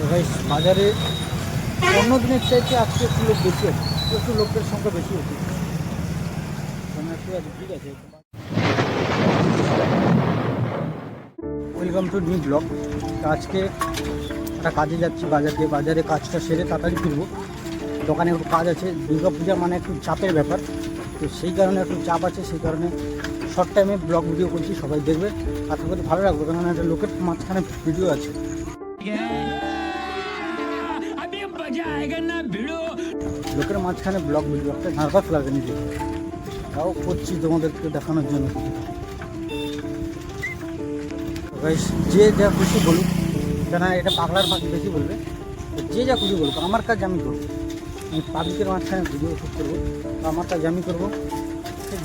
তো ভাই, বাজারে অন্য দিনের চাইতে আজকে একটু লোক বেশি আছে, একটু লোকের সংখ্যা বেশি আছে মানে ওয়েলকাম টু নিউ ব্লগ। আজকে একটা কাজে যাচ্ছি বাজারে বাজারে কাজটা সেরে তাড়াতাড়ি ফিরবো। দোকানে একটু কাজ আছে। দুর্গা পূজা মানে একটু চাপের ব্যাপার। তো সেই কারণে একটু চাপ আছে, সেই কারণে শর্ট টাইমে ব্লগ ভিডিও করছি, সবাই দেখবে। আশা করি ভালো লাগবে। কারণ একটা লোকের মাঝখানে ভিডিও আছে। লোকের মাঝখানে ব্লগ ভিডিও একটা নার্ভাস লাগে নিজে তাও করছি তোমাদেরকে দেখানোর জন্য। যে যা খুশি বলুক কেন এটা পাগলার পাখি বেশি বলবে যে যা খুশি বলুক, আমার কাজ আমি করব। আমি পাবলিকের মাঝখানে ভিডিও শুট করব আমার কাজ আমি করব।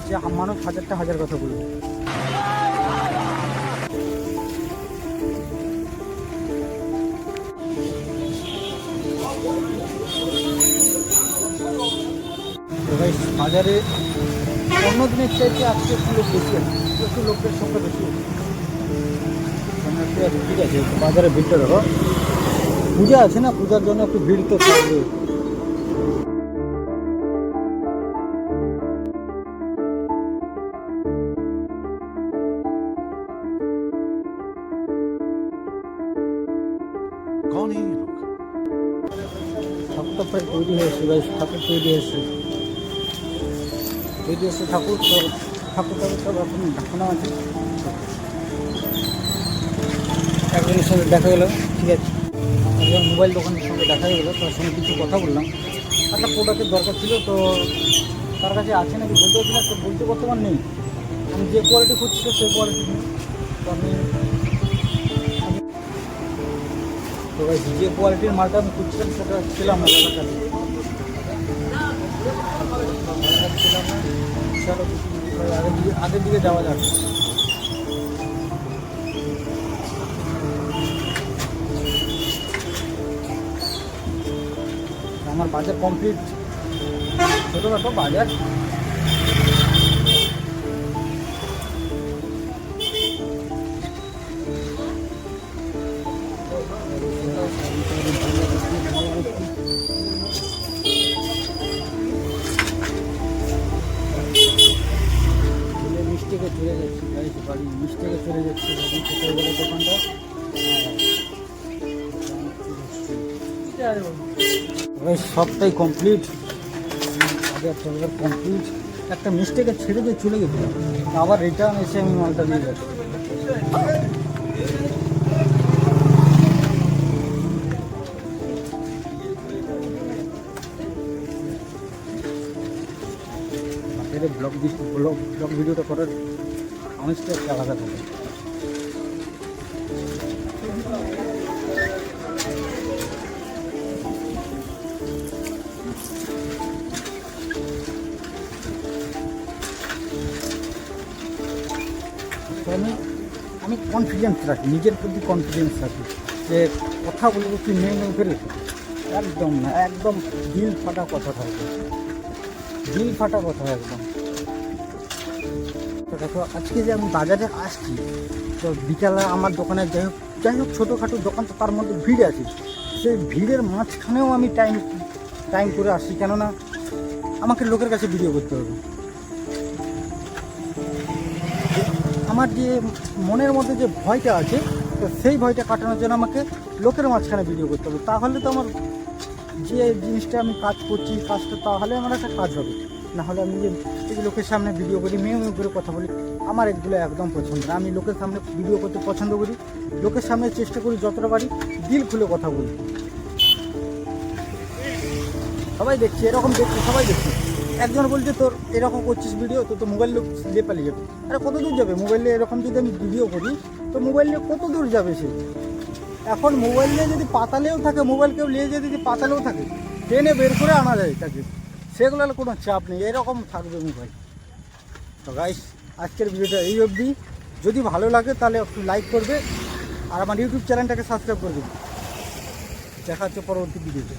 যে মানুষ হাজারটা হাজার কথা বলব বাজারে অন্য দিনের চাইতে আজকে একটু লোক বেশি আছে একটু লোকের সংখ্যা বেশি আছে। মানে ঠিক আছে বাজারে ভিড়টা দেখো। পূজা আছে না পূজার জন্য একটু ভিড় তো থাকবে ঠাকুরটা প্রায় তৈরি হয়েছে ঠাকুর তৈরি হয়েছে তৈরি হয়েছে ঠাকুর তো, ঠাকুর ঠাকুর সব আছে। একজনের সঙ্গে দেখা গেলো ঠিক আছে। একজন মোবাইল দোকানের সঙ্গে দেখা গেলো তার সঙ্গে কিছু কথা বললাম। একটা প্রোডাক্টের দরকার ছিল, তো তার কাছে আছে নাকি বলতে পারছি না, তো বলতে বর্তমান নেই। আমি যে কোয়ালিটি খুঁজছি, তো সেই কোয়ালিটি তো আমি তো যে কোয়ালিটির মালটা আমি খুঁজছিলাম, সেটা ছিলাম দাদার কাছে চলো আগের দিকে যাওয়া যাক। আমার বাজার কমপ্লিট ছোটোখাটো বাজার চলে যাচ্ছি গাড়িতে বাড়ি মিষ্টিকে চলে যাচ্ছি এখন কোথায় গেলে দোকানটা। সবটাই কমপ্লিট বাজার কমপ্লিট একটা মিস্টেকে ছেড়ে দিয়ে চলে গেছিলাম আবার রিটার্ন এসে আমি মালটা নিয়ে যাচ্ছি। ব্লগ ব্লগ ভিডিওটা করার আমেজটা একটা আলাদা থাকে আমি আমি কনফিডেন্স রাখি, নিজের প্রতি কনফিডেন্স রাখি যে কথা বলব কি নেই নেই করে একদম না, একদম দিল ফাটা কথা থাকবে। দিল ফাটা কথা একদম। তো দেখো, আজকে যে আমি বাজারে আসছি, তো বিকালে আমার দোকানে যাই হোক যাই হোক, ছোটোখাটো দোকান তো তার মধ্যে ভিড় আছে। সেই ভিড়ের মাঝখানেও আমি টাইম টাইম করে আসছি, কেননা আমাকে লোকের কাছে ভিডিও করতে হবে। আমার যে মনের মধ্যে যে ভয়টা আছে, তো সেই ভয়টা কাটানোর জন্য আমাকে লোকের মাঝখানে ভিডিও করতে হবে। তাহলে তো আমার যে জিনিসটা আমি কাজ করছি, কাজটা, তাহলে আমার একটা কাজ হবে। না হলে আমি যে লোকের সামনে ভিডিও করি মেয়ে মেয়ে করে কথা বলি, আমার এগুলো একদম পছন্দ আমি লোকের সামনে ভিডিও করতে পছন্দ করি, লোকের সামনে চেষ্টা করি যতটা পারি দিল খুলে কথা বলি। সবাই দেখছি, এরকম দেখছি, সবাই দেখছে। একজন বলছে, তোর এরকম করছিস ভিডিও তো তো মোবাইল নিয়ে পালিয়ে যাবে। আরে কত দূর যাবে? মোবাইলে এরকম যদি আমি ভিডিও করি, তো মোবাইল নিয়ে কত দূর যাবে সে? এখন মোবাইল নিয়ে যদি পাতালেও থাকে মোবাইল কেউ নিয়ে যদি পাতালেও থাকে, ট্রেনে বের করে আনা যায় তাকে। সেগুলোর কোনো চাপ নেই, এরকম থাকবে মোবাইল তো গাইস আজকের ভিডিওটা এই অবধি। যদি ভালো লাগে তাহলে একটু লাইক করবে, আর আমার ইউটিউব চ্যানেলটাকে সাবস্ক্রাইব করবে দেখা হচ্ছে পরবর্তী ভিডিওতে